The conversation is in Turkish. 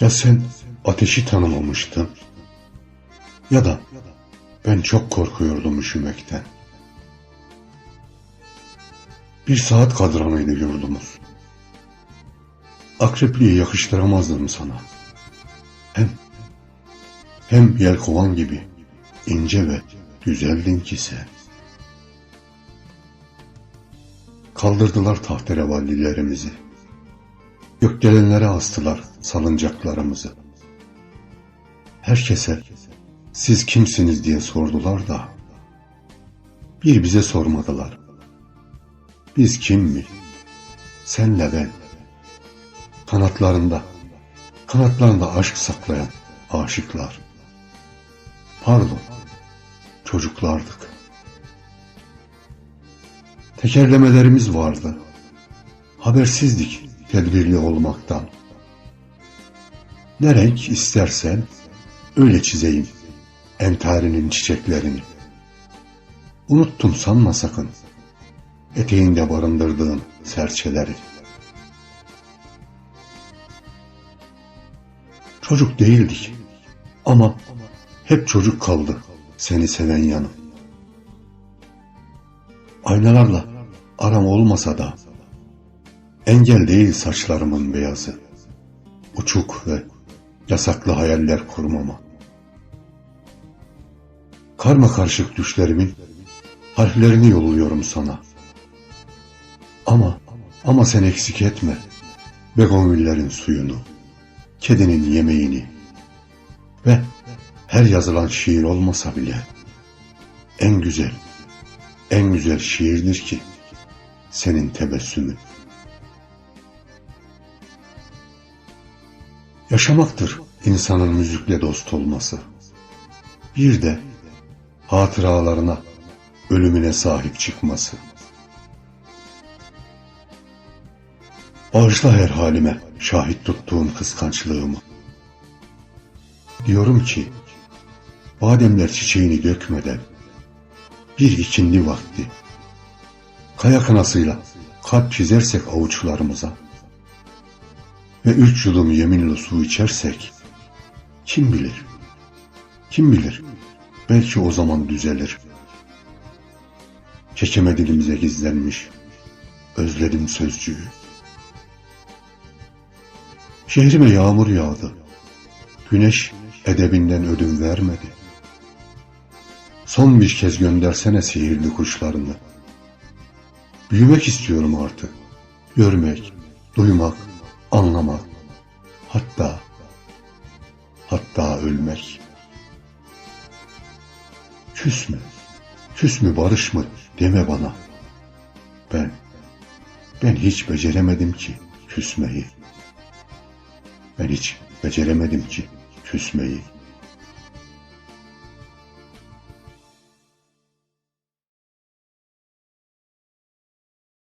Ya sen ateşi tanımamıştın ya da ben çok korkuyordum üşümekten. Bir saat kadranıydı yurdumuz. Akrepliği yakıştıramazdım sana. Hem hem yelkovan gibi ince ve güzeldin ki sen. Kaldırdılar tahterevallilerimizi. Gökdelenlere astılar salıncaklarımızı. Herkese siz kimsiniz diye sordular da bir bize sormadılar. Biz kim mi? Senle ben. Kanatlarında, kanatlarında aşk saklayan aşıklar. Pardon, çocuklardık. Tekerlemelerimiz vardı. Habersizdik tedbirli olmaktan. Ne renk istersen öyle çizeyim entarinin çiçeklerini. Unuttum sanma sakın eteğinde barındırdığın serçeleri. Çocuk değildik ama hep çocuk kaldı seni seven yanım. Aynalarla aram olmasa da engel değil saçlarımın beyazı. Uçuk ve yasaklı hayaller kurmama. Karma karışık düşlerimin harflerini yolluyorum sana. Ama, ama sen eksik etme begonvillerin suyunu, kedinin yemeğini ve her yazılan şiir olmasa bile en güzel, en güzel şiirdir ki senin tebessümün. Yaşamaktır insanın müzikle dost olması. Bir de hatıralarına, ölümüne sahip çıkması. Bağışla her halime şahit tuttuğun kıskançlığımı. Diyorum ki, bademler çiçeğini dökmeden, bir ikindi vakti, kaya kınasıyla kalp çizersek avuçlarımıza ve üç yudum yeminli su içersek, kim bilir, kim bilir, belki o zaman düzelir. Çekeme dilimize gizlenmiş, özledim sözcüğü. Şehrime yağmur yağdı. Güneş edebinden ödün vermedi. Son bir kez göndersene sihirli kuşlarını. Büyümek istiyorum artık. Görmek, duymak, anlamak. Hatta, hatta ölmek. Küs mü? Küs mü barış mı deme bana. Ben, ben hiç beceremedim ki küsmeyi. Ben hiç beceremedim ki küsmeyi.